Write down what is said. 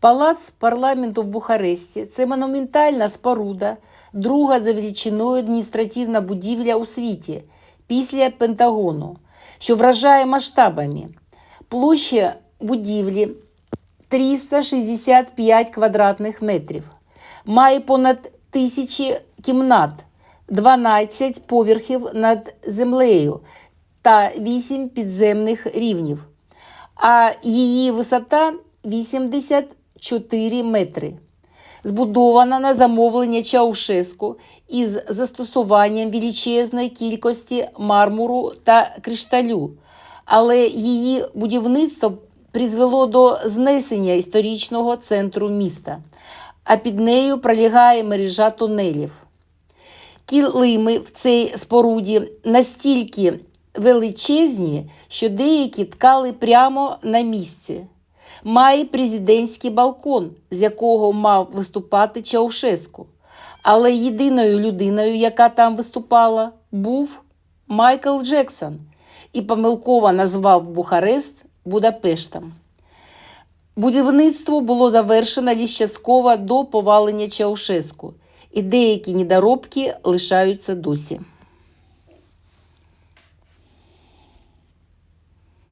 Палац парламенту в Бухаресті це монументальна споруда, друга за величиною адміністративна будівля у світі після Пентагону, що вражає масштабами. Площа будівлі 365 квадратних метрів. Має понад тисячі кімнат, 12 поверхів над землею та 8 підземних рівнів. А її висота 84 метри. Збудована на замовлення Чаушеску із застосуванням величезної кількості мармуру та кришталю, але її будівництво призвело до знесення історичного центру міста, а під нею пролягає мережа тунелів. Килими в цій споруді настільки величезні, що деякі ткали прямо на місці. Має президентський балкон, з якого мав виступати Чаушеску. Але єдиною людиною, яка там виступала, був Майкл Джексон і помилково назвав Бухарест Будапештом. Будівництво було завершено лише частково до повалення Чаушеску, і деякі недоробки лишаються досі.